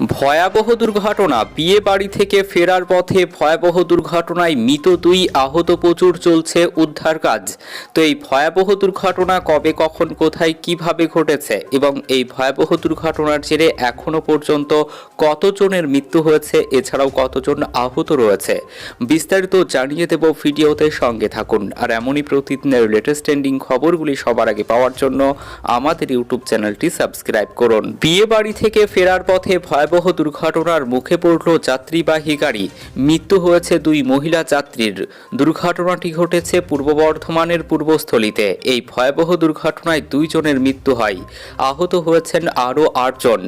ভয়াবহ দুর্ঘটনা। বিয়ে বাড়ি থেকে ফেরার পথে ভয়াবহ দুর্ঘটনায় মৃত দুই আহত প্রচুর চলছে উদ্ধার কাজ। তো এই ভয়াবহ দুর্ঘটনা কবে, কখন, কোথায়, কীভাবে ঘটেছে এবং এই ভয়াবহ দুর্ঘটনার জেরে এখনও পর্যন্ত কতজনের মৃত্যু হয়েছে, এছাড়াও কতজন আহত রয়েছে? বিস্তারিত জানিয়ে দেব ভিডিওতে সঙ্গে থাকুন। আর এমনই প্রতিদিনের লেটেস্ট ট্রেন্ডিং খবরগুলি সবার আগে পাওয়ার জন্য আমাদের ইউটিউব চ্যানেলটি সাবস্ক্রাইব করুন। বিয়ে বাড়ি থেকে ফেরার পথে ভয়াবহ দুর্ঘটনার মুখে পড়ল যাত্রীবাহী গাড়ি। মৃত্যু হয়েছে দুই মহিলা যাত্রীর। দুর্ঘটনাটি ঘটেছে পূর্ব বর্ধমানের পূর্বস্থলীতে। এই ভয়াবহ দুর্ঘটনায় দুইজনের মৃত্যু হয়। আহত হয়েছেন আরও আটজন।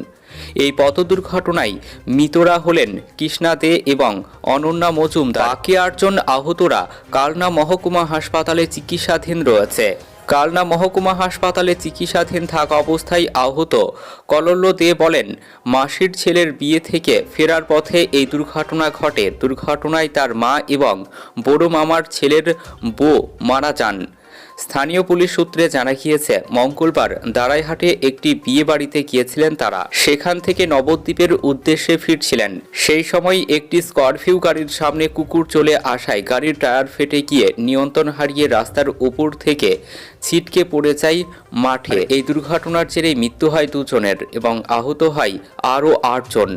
এই পথ দুর্ঘটনায় মৃতরা হলেন কৃষ্ণা দে এবং অনন্যা মজুমদার। বাকি আটজন আহতরা কালনা মহকুমা হাসপাতালে চিকিৎসাধীন রয়েছে। কালনা মহকুমা হাসপাতালে চিকিৎসাধীন থাকা অবস্থায় আহত কলল্য দে বলেন, মাসির ছেলের বিয়ে থেকে ফেরার পথে এই দুর্ঘটনা ঘটে। দুর্ঘটনায় তার মা এবং বড় মামার ছেলের বউ মারা যান। স্থানীয় পুলিশ সূত্রে জানা গিয়েছে, মঙ্গলবার দাঁড়াইহাটে একটি বিয়ে বাড়িতে গিয়েছিলেন তারা। সেখান থেকে নবদ্বীপের উদ্দেশ্যে ফিরছিলেন। সেই সময় একটি স্করপিও গাড়ির সামনে কুকুর চলে আসায় গাড়ির টায়ার ফেটে গিয়ে নিয়ন্ত্রণ হারিয়ে রাস্তার উপর থেকে ছিটকে পড়ে যায় মাঠে। এই দুর্ঘটনার জেরে মৃত্যু হয় দুজনের এবং আহত হয় আরও আটজন।